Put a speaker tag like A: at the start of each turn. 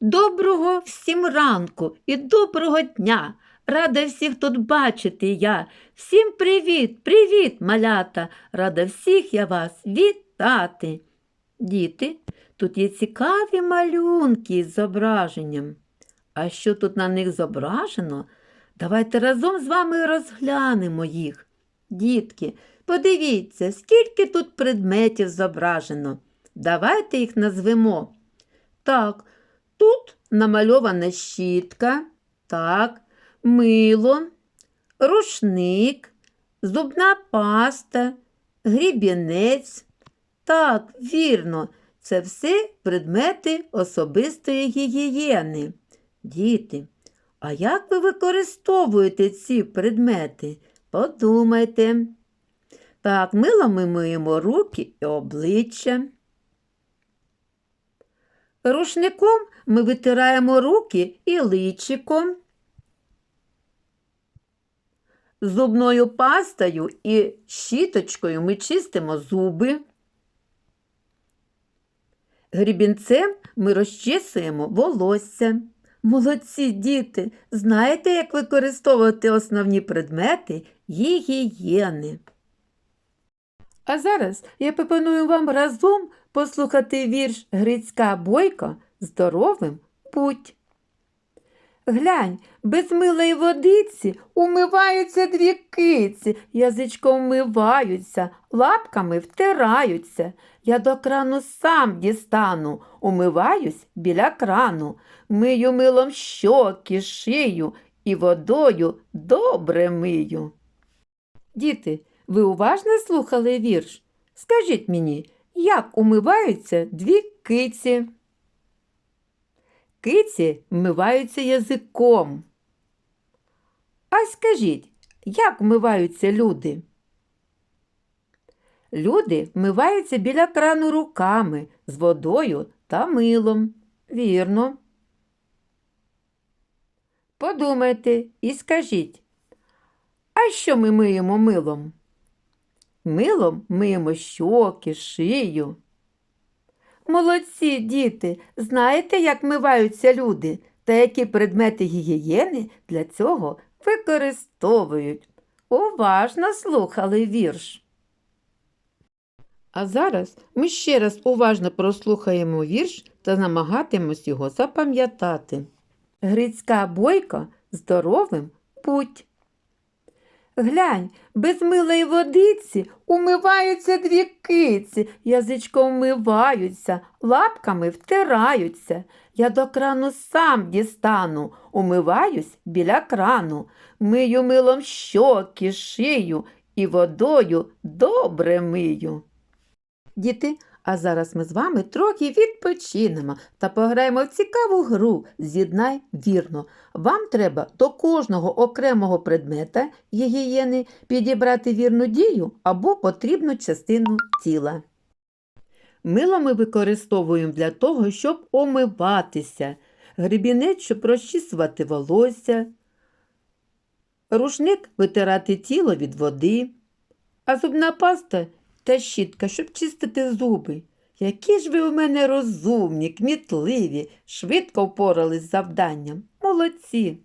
A: Доброго всім ранку і доброго дня. Рада всіх тут бачити я. Всім привіт, привіт, малята. Рада всіх я вас вітати. Діти, тут є цікаві малюнки з зображенням. А що тут на них зображено? Давайте разом з вами розглянемо їх. Дітки, подивіться, скільки тут предметів зображено. Давайте їх назвемо. Так, тут намальована щітка, так, мило, рушник, зубна паста, грібінець. Так, вірно, це все предмети особистої гігієни. Діти, а як ви використовуєте ці предмети? Подумайте. Так, мило ми миємо руки і обличчя. Рушником ми витираємо руки і личиком. Зубною пастою і щіточкою ми чистимо зуби. Грібінцем ми розчісуємо волосся. Молодці діти, знаєте, як використовувати основні предмети гігієни. А зараз я пропоную вам разом послухати вірш Грицька Бойко Здоровим путь. Глянь, без милої водиці умиваються дві киці, язичком вмиваються, лапками втираються. Я до крану сам дістану, умиваюсь біля крану, мию милом щоки, шию і водою добре мию. Діти, ви уважно слухали вірш? Скажіть мені, як умиваються дві киці? Киці вмиваються язиком. А скажіть, як вмиваються люди? Люди вмиваються біля крану руками з водою та милом. Вірно. Подумайте і скажіть, а що ми миємо милом? Милом миємо щоки, шию. Молодці, діти, знаєте, як миваються люди та які предмети гігієни для цього використовують. Уважно слухали вірш. А зараз ми ще раз уважно прослухаємо вірш та намагатимось його запам'ятати. Грицька бойка здоровим путь. Глянь, без милої водиці умиваються дві киці, язичком вмиваються, лапками втираються. Я до крану сам дістану, умиваюсь біля крану, мию милом щоки, шию і водою добре мию. Діти, а зараз ми з вами трохи відпочинемо та пограємо в цікаву гру З'єднай вірно. Вам треба до кожного окремого предмета гігієни підібрати вірну дію або потрібну частину тіла. Мило ми використовуємо для того, щоб омиватися, гребінець, щоб розчісувати волосся, рушник витирати тіло від води, а зубна паста та щітка, щоб чистити зуби. Які ж ви у мене розумні, кмітливі, швидко впорались з завданням. Молодці.